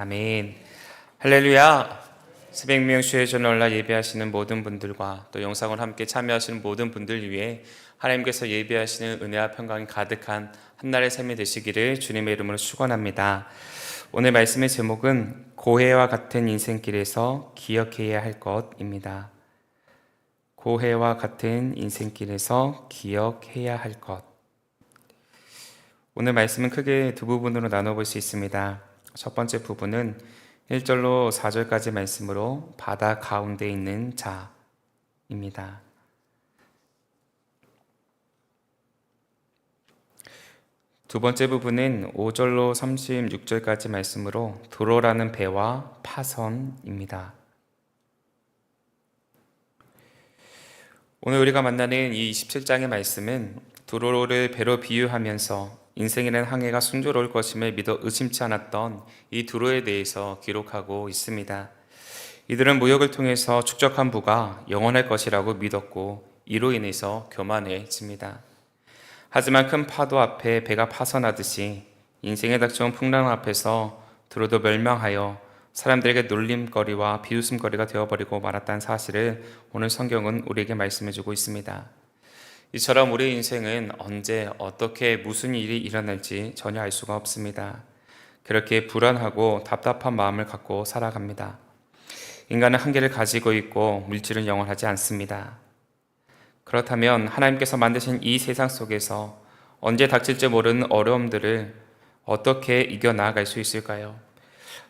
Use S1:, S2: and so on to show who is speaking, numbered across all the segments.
S1: 아멘. 할렐루야. 새벽 명수의 전월라 예배하시는 모든 분들과 또 영상을 함께 참여하시는 모든 분들 위해 하나님께서 예배하시는 은혜와 평강이 가득한 한날의 삶이 되시기를 주님의 이름으로 축원합니다. 오늘 말씀의 제목은 고해와 같은 인생길에서 기억해야 할 것입니다. 고해와 같은 인생길에서 기억해야 할 것. 오늘 말씀은 크게 두 부분으로 나눠볼 수 있습니다. 첫 번째 부분은 1절로 4절까지 말씀으로 바다 가운데 있는 자입니다. 두 번째 부분은 5절로 36절까지 말씀으로 도로라는 배와 파선입니다. 오늘 우리가 만나는 이 27장의 말씀은 도로를 배로 비유하면서 인생이라는 항해가 순조로울 것임을 믿어 의심치 않았던 이 두로에 대해서 기록하고 있습니다. 이들은 무역을 통해서 축적한 부가 영원할 것이라고 믿었고 이로 인해서 교만해집니다. 하지만 큰 파도 앞에 배가 파선하듯이 인생에 닥쳐온 풍랑 앞에서 두로도 멸망하여 사람들에게 놀림거리와 비웃음거리가 되어버리고 말았다는 사실을 오늘 성경은 우리에게 말씀해주고 있습니다. 이처럼 우리 인생은 언제 어떻게 무슨 일이 일어날지 전혀 알 수가 없습니다. 그렇게 불안하고 답답한 마음을 갖고 살아갑니다. 인간은 한계를 가지고 있고 물질은 영원하지 않습니다. 그렇다면 하나님께서 만드신 이 세상 속에서 언제 닥칠지 모르는 어려움들을 어떻게 이겨나갈 수 있을까요?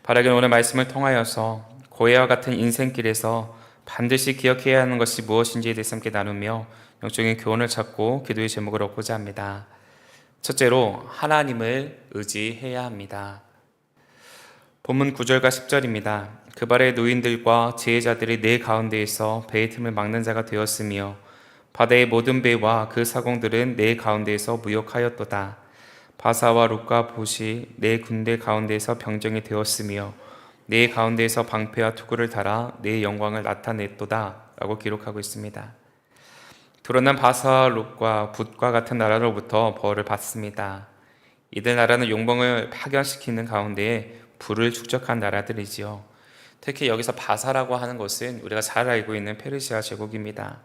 S1: 바라기는 오늘 말씀을 통하여서 고해와 같은 인생길에서 반드시 기억해야 하는 것이 무엇인지에 대해서 함께 나누며 영적인 교훈을 찾고 기도의 제목을 얻고자 합니다. 첫째로 하나님을 의지해야 합니다. 본문 9절과 10절입니다. 그 발의 노인들과 지혜자들이 내 가운데에서 배의 틈을 막는 자가 되었으며 바다의 모든 배와 그 사공들은 내 가운데에서 무역하였도다. 바사와 룩과 보시 내 군대 가운데에서 병정이 되었으며 내 가운데에서 방패와 투구를 달아 내 영광을 나타냈도다. 라고 기록하고 있습니다. 드러난 바사와 룩과 붓과 같은 나라로부터 벌을 받습니다. 이들 나라는 용봉을 파견시키는 가운데 불을 축적한 나라들이지요. 특히 여기서 바사라고 하는 것은 우리가 잘 알고 있는 페르시아 제국입니다.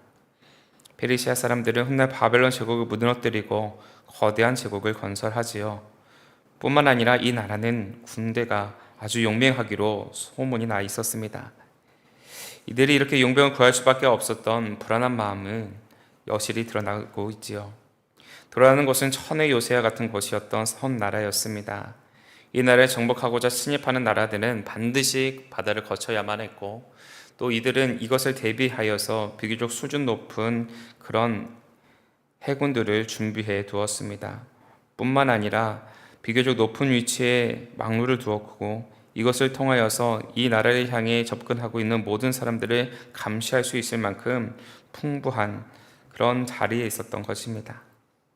S1: 페르시아 사람들은 훗날 바벨론 제국을 무너뜨리고 거대한 제국을 건설하지요. 뿐만 아니라 이 나라는 군대가 아주 용맹하기로 소문이 나 있었습니다. 이들이 이렇게 용병을 구할 수밖에 없었던 불안한 마음은 여실히 드러나고 있지요. 도라는 것은 천의 요새와 같은 곳이었던 선 나라였습니다. 이 나라를 정복하고자 침입하는 나라들은 반드시 바다를 거쳐야만 했고 또 이들은 이것을 대비하여서 비교적 수준 높은 그런 해군들을 준비해 두었습니다. 뿐만 아니라 비교적 높은 위치에 막루를 두었고 이것을 통하여서 이 나라를 향해 접근하고 있는 모든 사람들을 감시할 수 있을 만큼 풍부한 그런 자리에 있었던 것입니다.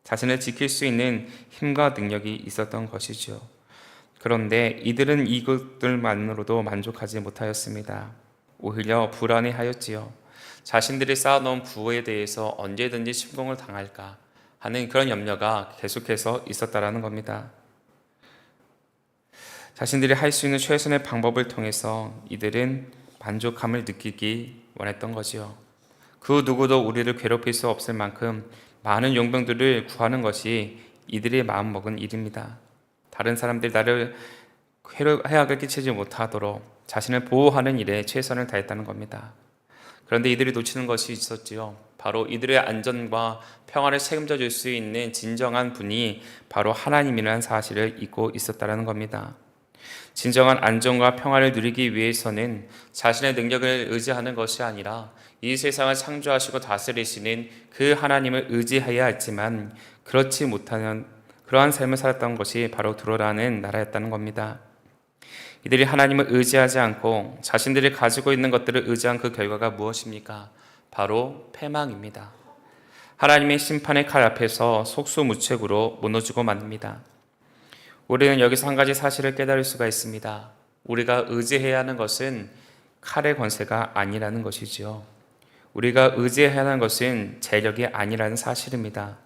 S1: 자신을 지킬 수 있는 힘과 능력이 있었던 것이죠. 그런데 이들은 이것들만으로도 만족하지 못하였습니다. 오히려 불안해하였지요. 자신들이 쌓아놓은 부에 대해서 언제든지 침공을 당할까 하는 그런 염려가 계속해서 있었다라는 겁니다. 자신들이 할 수 있는 최선의 방법을 통해서 이들은 만족감을 느끼기 원했던 거지요. 그 누구도 우리를 괴롭힐 수 없을 만큼 많은 용병들을 구하는 것이 이들의 마음먹은 일입니다. 다른 사람들이 나를 해악을 끼치지 못하도록 자신을 보호하는 일에 최선을 다했다는 겁니다. 그런데 이들이 놓치는 것이 있었지요. 바로 이들의 안전과 평화를 책임져 줄 수 있는 진정한 분이 바로 하나님이라는 사실을 잊고 있었다는 겁니다. 진정한 안정과 평화를 누리기 위해서는 자신의 능력을 의지하는 것이 아니라 이 세상을 창조하시고 다스리시는 그 하나님을 의지해야 했지만 그렇지 못하는 그러한 삶을 살았던 것이 바로 드로라는 나라였다는 겁니다. 이들이 하나님을 의지하지 않고 자신들이 가지고 있는 것들을 의지한 그 결과가 무엇입니까? 바로 패망입니다. 하나님의 심판의 칼 앞에서 속수무책으로 무너지고 맙니다. 우리는 여기서 한 가지 사실을 깨달을 수가 있습니다. 우리가 의지해야 하는 것은 칼의 권세가 아니라는 것이지요. 우리가 의지해야 하는 것은 재력이 아니라는 사실입니다.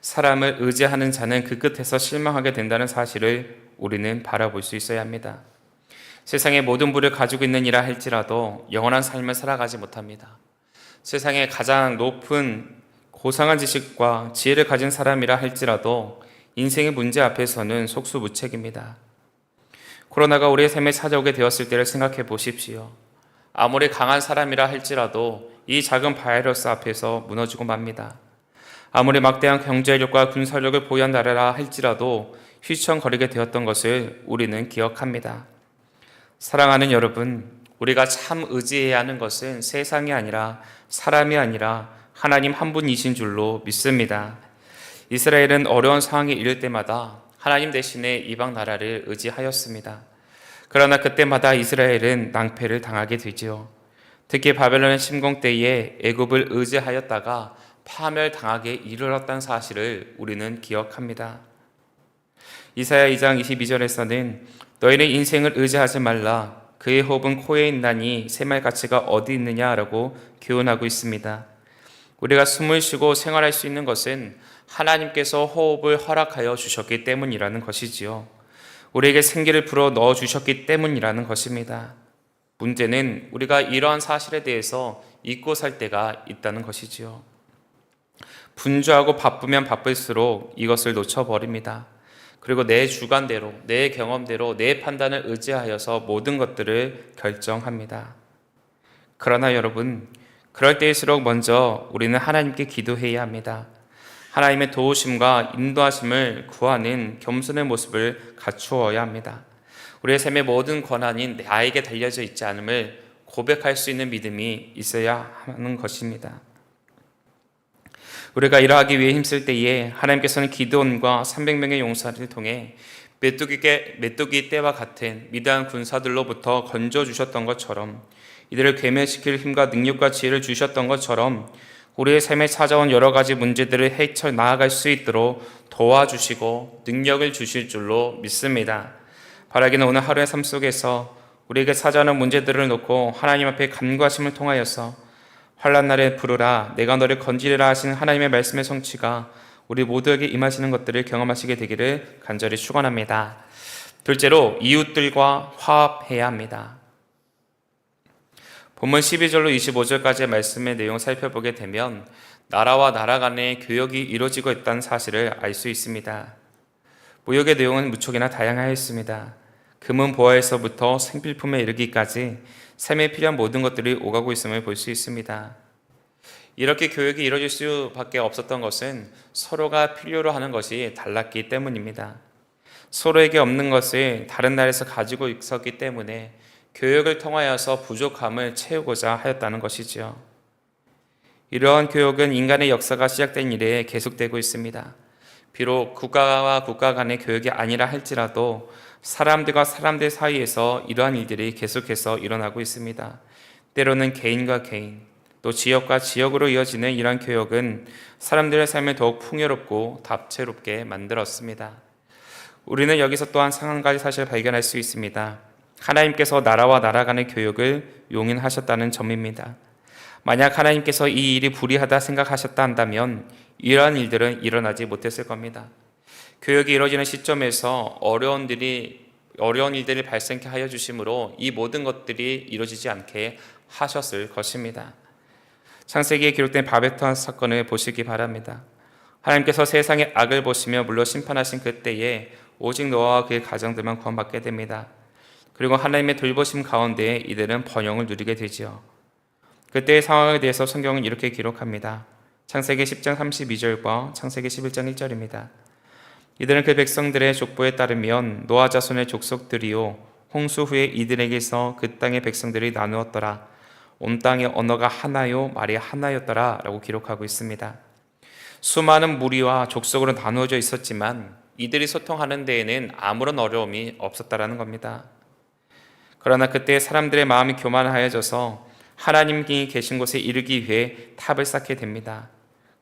S1: 사람을 의지하는 자는 그 끝에서 실망하게 된다는 사실을 우리는 바라볼 수 있어야 합니다. 세상의 모든 부를 가지고 있느니라 할지라도 영원한 삶을 살아가지 못합니다. 세상의 가장 높은 고상한 지식과 지혜를 가진 사람이라 할지라도 인생의 문제 앞에서는 속수무책입니다. 코로나가 우리의 삶에 찾아오게 되었을 때를 생각해 보십시오. 아무리 강한 사람이라 할지라도 이 작은 바이러스 앞에서 무너지고 맙니다. 아무리 막대한 경제력과 군사력을 보유한 나라라 할지라도 휘청거리게 되었던 것을 우리는 기억합니다. 사랑하는 여러분, 우리가 참 의지해야 하는 것은 세상이 아니라 사람이 아니라 하나님 한 분이신 줄로 믿습니다. 이스라엘은 어려운 상황이 이를 때마다 하나님 대신에 이방 나라를 의지하였습니다. 그러나 그때마다 이스라엘은 낭패를 당하게 되지요. 특히 바벨론의 침공 때에 애굽을 의지하였다가 파멸당하게 이르렀다는 사실을 우리는 기억합니다. 이사야 2장 22절에서는 너희는 인생을 의지하지 말라 그의 호흡은 코에 있나니 새말 가치가 어디 있느냐라고 교훈하고 있습니다. 우리가 숨을 쉬고 생활할 수 있는 것은 하나님께서 호흡을 허락하여 주셨기 때문이라는 것이지요. 우리에게 생기를 불어 넣어 주셨기 때문이라는 것입니다. 문제는 우리가 이러한 사실에 대해서 잊고 살 때가 있다는 것이지요. 분주하고 바쁘면 바쁠수록 이것을 놓쳐버립니다. 그리고 내 주관대로, 내 경험대로, 내 판단을 의지하여서 모든 것들을 결정합니다. 그러나 여러분, 그럴 때일수록 먼저 우리는 하나님께 기도해야 합니다. 하나님의 도우심과 인도하심을 구하는 겸손의 모습을 갖추어야 합니다. 우리의 삶의 모든 권한이 나에게 달려져 있지 않음을 고백할 수 있는 믿음이 있어야 하는 것입니다. 우리가 이러하기 위해 힘쓸 때에 하나님께서는 기도원과 300명의 용사를 통해 메뚜기, 메뚜기 때와 같은 미대한 군사들로부터 건져 주셨던 것처럼 이들을 괴멸시킬 힘과 능력과 지혜를 주셨던 것처럼 우리의 삶에 찾아온 여러 가지 문제들을 헤쳐 나아갈 수 있도록 도와주시고 능력을 주실 줄로 믿습니다. 바라기는 오늘 하루의 삶 속에서 우리에게 찾아오는 문제들을 놓고 하나님 앞에 간구하심을 통하여서 환란 날에 부르라 내가 너를 건지리라 하시는 하나님의 말씀의 성취가 우리 모두에게 임하시는 것들을 경험하시게 되기를 간절히 축원합니다. 둘째로 이웃들과 화합해야 합니다. 본문 12절로 25절까지의 말씀의 내용 을 살펴보게 되면 나라와 나라 간의 교역이 이루어지고 있다는 사실을 알 수 있습니다. 무역의 내용은 무척이나 다양하였습니다. 금은 보화에서부터 생필품에 이르기까지 삶에 필요한 모든 것들이 오가고 있음을 볼 수 있습니다. 이렇게 교육이 이루어질 수밖에 없었던 것은 서로가 필요로 하는 것이 달랐기 때문입니다. 서로에게 없는 것을 다른 나라에서 가지고 있었기 때문에 교육을 통하여서 부족함을 채우고자 하였다는 것이지요. 이러한 교육은 인간의 역사가 시작된 이래 계속되고 있습니다. 비록 국가와 국가 간의 교육이 아니라 할지라도 사람들과 사람들 사이에서 이러한 일들이 계속해서 일어나고 있습니다. 때로는 개인과 개인, 또 지역과 지역으로 이어지는 이러한 교육은 사람들의 삶을 더욱 풍요롭고 다채롭게 만들었습니다. 우리는 여기서 또한 한 가지 사실을 발견할 수 있습니다. 하나님께서 나라와 나라 간의 교육을 용인하셨다는 점입니다. 만약 하나님께서 이 일이 불의하다 생각하셨다 한다면 이러한 일들은 일어나지 못했을 겁니다. 교육이 이루어지는 시점에서 어려운 일이 어려운 일들이 발생케 하여 주심으로 이 모든 것들이 이루어지지 않게 하셨을 것입니다. 창세기에 기록된 바베톤 사건을 보시기 바랍니다. 하나님께서 세상의 악을 보시며 물로 심판하신 그때에 오직 노아와 그의 가정들만 구원받게 됩니다. 그리고 하나님의 돌보심 가운데 이들은 번영을 누리게 되지요. 그때의 상황에 대해서 성경은 이렇게 기록합니다. 창세기 10장 32절과 창세기 11장 1절입니다. 이들은 그 백성들의 족보에 따르면 노아 자손의 족속들이요 홍수 후에 이들에게서 그 땅의 백성들이 나누었더라. 온 땅의 언어가 하나요 말이 하나였더라라고 기록하고 있습니다. 수많은 무리와 족속으로 나누어져 있었지만 이들이 소통하는 데에는 아무런 어려움이 없었다라는 겁니다. 그러나 그때 사람들의 마음이 교만하여져서 하나님이 계신 곳에 이르기 위해 탑을 쌓게 됩니다.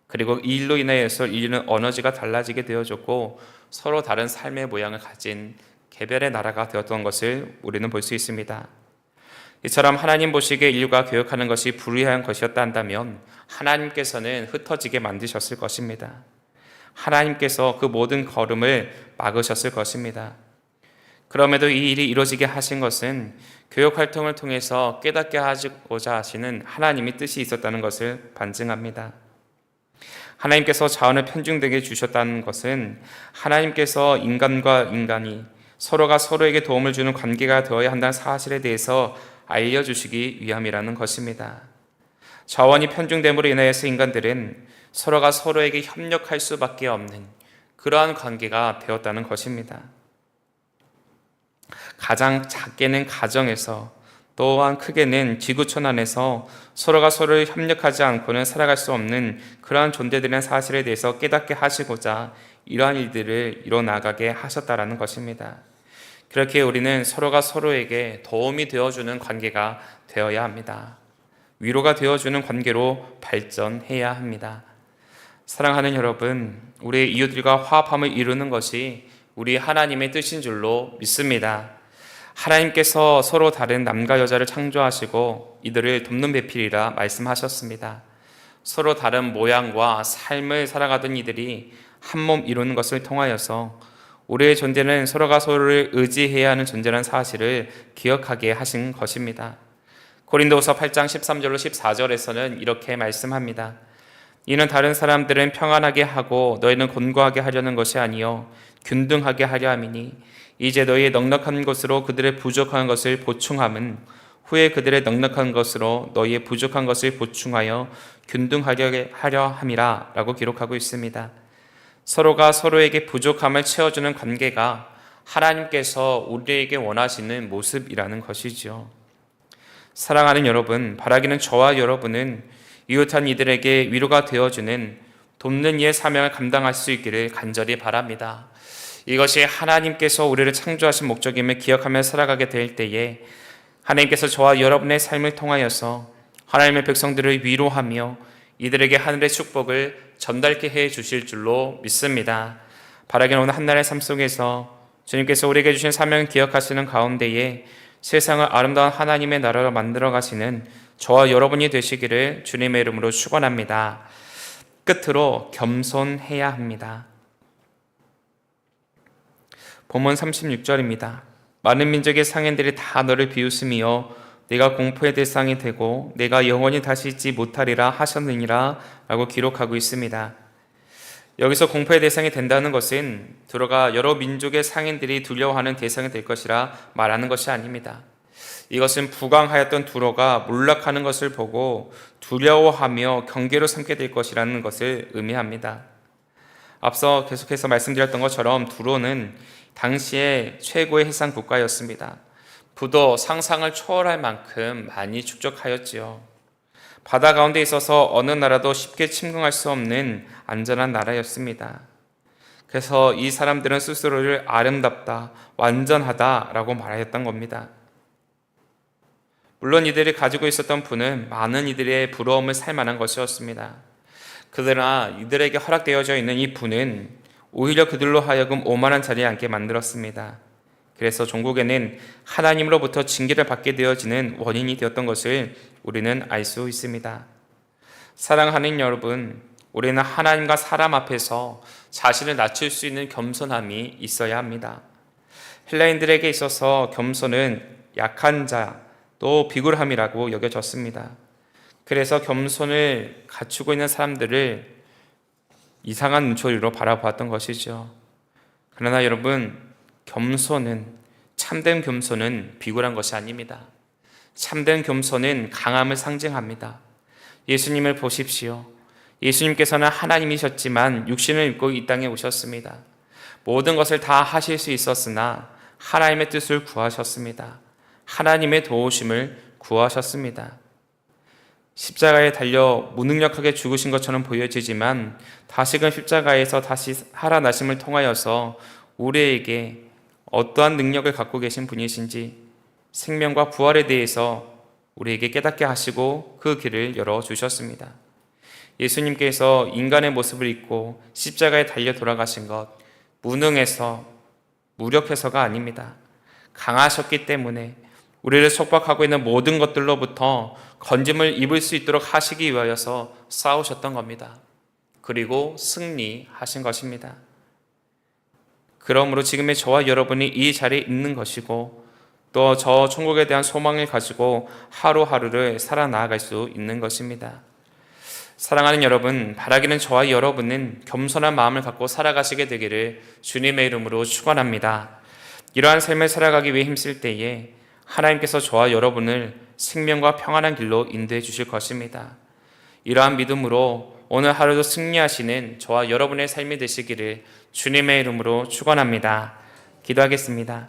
S1: 그리고 이 일로 인하여서 인류는 언어지가 달라지게 되어졌고 서로 다른 삶의 모양을 가진 개별의 나라가 되었던 것을 우리는 볼 수 있습니다. 이처럼 하나님 보시기에 인류가 교역하는 것이 불의한 것이었다 한다면 하나님께서는 흩어지게 만드셨을 것입니다. 하나님께서 그 모든 걸음을 막으셨을 것입니다. 그럼에도 이 일이 이루어지게 하신 것은 교육 활동을 통해서 깨닫게 하고자 하시는 하나님의 뜻이 있었다는 것을 반증합니다. 하나님께서 자원을 편중되게 주셨다는 것은 하나님께서 인간과 인간이 서로가 서로에게 도움을 주는 관계가 되어야 한다는 사실에 대해서 알려주시기 위함이라는 것입니다. 자원이 편중됨으로 인하여서 인간들은 서로가 서로에게 협력할 수밖에 없는 그러한 관계가 되었다는 것입니다. 가장 작게는 가정에서 또한 크게는 지구촌 안에서 서로가 서로를 협력하지 않고는 살아갈 수 없는 그러한 존재들의 사실에 대해서 깨닫게 하시고자 이러한 일들을 이뤄나가게 하셨다라는 것입니다. 그렇게 우리는 서로가 서로에게 도움이 되어주는 관계가 되어야 합니다. 위로가 되어주는 관계로 발전해야 합니다. 사랑하는 여러분, 우리의 이웃들과 화합함을 이루는 것이 우리 하나님의 뜻인 줄로 믿습니다. 하나님께서 서로 다른 남과 여자를 창조하시고 이들을 돕는 배필이라 말씀하셨습니다. 서로 다른 모양과 삶을 살아가던 이들이 한 몸 이루는 것을 통하여서 우리의 존재는 서로가 서로를 의지해야 하는 존재라는 사실을 기억하게 하신 것입니다. 고린도후서 8장 13절로 14절에서는 이렇게 말씀합니다. 이는 다른 사람들은 평안하게 하고 너희는 곤고하게 하려는 것이 아니요 균등하게 하려 함이니 이제 너희의 넉넉한 것으로 그들의 부족한 것을 보충함은 후에 그들의 넉넉한 것으로 너희의 부족한 것을 보충하여 균등하려 하려 함이라라고 기록하고 있습니다. 서로가 서로에게 부족함을 채워주는 관계가 하나님께서 우리에게 원하시는 모습이라는 것이죠. 사랑하는 여러분, 바라기는 저와 여러분은 이웃한 이들에게 위로가 되어주는 돕는 이의 사명을 감당할 수 있기를 간절히 바랍니다. 이것이 하나님께서 우리를 창조하신 목적임을 기억하며 살아가게 될 때에 하나님께서 저와 여러분의 삶을 통하여서 하나님의 백성들을 위로하며 이들에게 하늘의 축복을 전달케 해 주실 줄로 믿습니다. 바라기는 오늘 한날의 삶 속에서 주님께서 우리에게 주신 사명을 기억하시는 가운데에 세상을 아름다운 하나님의 나라로 만들어 가시는 저와 여러분이 되시기를 주님의 이름으로 축원합니다. 끝으로 겸손해야 합니다. 본문 36절입니다. 많은 민족의 상인들이 다 너를 비웃으며 내가 공포의 대상이 되고 내가 영원히 다시 있지 못하리라 하셨느니라 라고 기록하고 있습니다. 여기서 공포의 대상이 된다는 것은 들어가 여러 민족의 상인들이 두려워하는 대상이 될 것이라 말하는 것이 아닙니다. 이것은 부강하였던 두로가 몰락하는 것을 보고 두려워하며 경계로 삼게 될 것이라는 것을 의미합니다. 앞서 계속해서 말씀드렸던 것처럼 두로는 당시의 최고의 해상 국가였습니다. 부도 상상을 초월할 만큼 많이 축적하였지요. 바다 가운데 있어서 어느 나라도 쉽게 침공할 수 없는 안전한 나라였습니다. 그래서 이 사람들은 스스로를 아름답다, 완전하다라고 말하였던 겁니다. 물론 이들이 가지고 있었던 부는 많은 이들의 부러움을 살 만한 것이었습니다. 그러나 이들에게 허락되어져 있는 이 부는 오히려 그들로 하여금 오만한 자리에 앉게 만들었습니다. 그래서 종국에는 하나님으로부터 징계를 받게 되어지는 원인이 되었던 것을 우리는 알 수 있습니다. 사랑하는 여러분, 우리는 하나님과 사람 앞에서 자신을 낮출 수 있는 겸손함이 있어야 합니다. 헬라인들에게 있어서 겸손은 약한 자, 또 비굴함이라고 여겨졌습니다. 그래서 겸손을 갖추고 있는 사람들을 이상한 눈초리로 바라보았던 것이죠. 그러나 여러분, 겸손은, 참된 겸손은 비굴한 것이 아닙니다. 참된 겸손은 강함을 상징합니다. 예수님을 보십시오. 예수님께서는 하나님이셨지만 육신을 입고 이 땅에 오셨습니다. 모든 것을 다 하실 수 있었으나 하나님의 뜻을 구하셨습니다. 하나님의 도우심을 구하셨습니다. 십자가에 달려 무능력하게 죽으신 것처럼 보여지지만 다시금 십자가에서 다시 살아나심을 통하여서 우리에게 어떠한 능력을 갖고 계신 분이신지 생명과 부활에 대해서 우리에게 깨닫게 하시고 그 길을 열어 주셨습니다. 예수님께서 인간의 모습을 입고 십자가에 달려 돌아가신 것 무능해서 무력해서가 아닙니다. 강하셨기 때문에 우리를 속박하고 있는 모든 것들로부터 건짐을 입을 수 있도록 하시기 위하여서 싸우셨던 겁니다. 그리고 승리하신 것입니다. 그러므로 지금의 저와 여러분이 이 자리에 있는 것이고 또 저 천국에 대한 소망을 가지고 하루하루를 살아나갈 수 있는 것입니다. 사랑하는 여러분, 바라기는 저와 여러분은 겸손한 마음을 갖고 살아가시게 되기를 주님의 이름으로 축원합니다. 이러한 삶을 살아가기 위해 힘쓸 때에 하나님께서 저와 여러분을 생명과 평안한 길로 인도해 주실 것입니다. 이러한 믿음으로 오늘 하루도 승리하시는 저와 여러분의 삶이 되시기를 주님의 이름으로 축원합니다. 기도하겠습니다.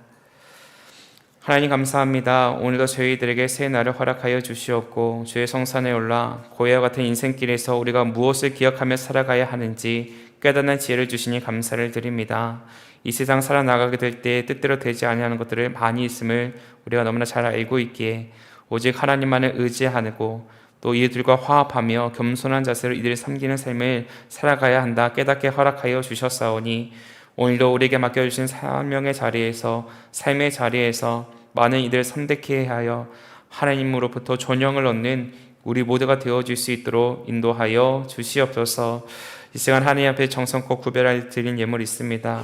S1: 하나님 감사합니다. 오늘도 저희들에게 새 날을 허락하여 주시었고 주의 성산에 올라 고해와 같은 인생길에서 우리가 무엇을 기억하며 살아가야 하는지 깨닫는 지혜를 주시니 감사를 드립니다. 이 세상 살아나가게 될 때 뜻대로 되지 아니하는 것들을 많이 있음을 우리가 너무나 잘 알고 있기에 오직 하나님만을 의지하고 또 이들과 화합하며 겸손한 자세로 이들을 섬기는 삶을 살아가야 한다 깨닫게 허락하여 주셨사오니 오늘도 우리에게 맡겨주신 사명의 자리에서 삶의 자리에서 많은 이들을 선택해 하여 하나님으로부터 존영을 얻는 우리 모두가 되어질 수 있도록 인도하여 주시옵소서 이 시간 하나님 앞에 정성껏 구별할 드린 예물이 있습니다.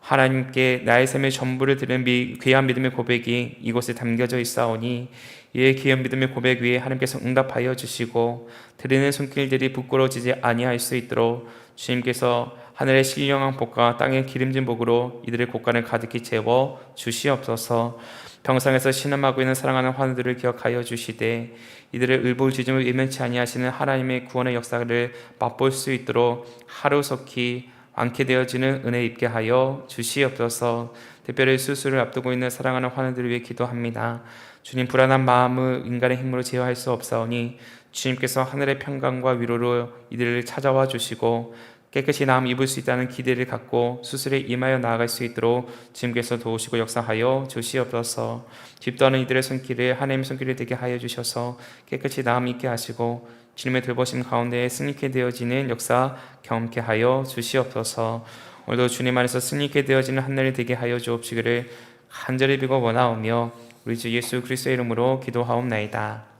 S1: 하나님께 나의 삶의 전부를 드리는 미, 귀한 믿음의 고백이 이곳에 담겨져 있사오니 이의 귀한 믿음의 고백 위에 하나님께서 응답하여 주시고 드리는 손길들이 부끄러워지지 아니할 수 있도록 주님께서 하늘의 신령한 복과 땅의 기름진 복으로 이들의 곳간을 가득히 채워 주시옵소서. 평상에서 신음하고 있는 사랑하는 환우들을 기억하여 주시되 이들의 을볼지짐을 예면치 아니하시는 하나님의 구원의 역사를 맛볼 수 있도록 하루속히 않게 되어지는 은혜 입게 하여 주시옵소서. 특별히 수술을 앞두고 있는 사랑하는 환우들을 위해 기도합니다. 주님 불안한 마음을 인간의 힘으로 제어할 수 없사오니 주님께서 하늘의 평강과 위로로 이들을 찾아와 주시고 깨끗이 나음 입을 수 있다는 기대를 갖고 수술에 임하여 나아갈 수 있도록 주님께서 도우시고 역사하여 주시옵소서. 집도 않은 이들의 손길을 하나님의 손길이 되게 하여 주셔서 깨끗이 나음 있게 하시고 주님의 돌보심 가운데 승리케 되어지는 역사 경험케 하여 주시옵소서. 오늘도 주님 안에서 승리케 되어지는 한 날이 되게 하여 주옵시기를 간절히 비고 원하오며 우리 주 예수 그리스도의 이름으로 기도하옵나이다.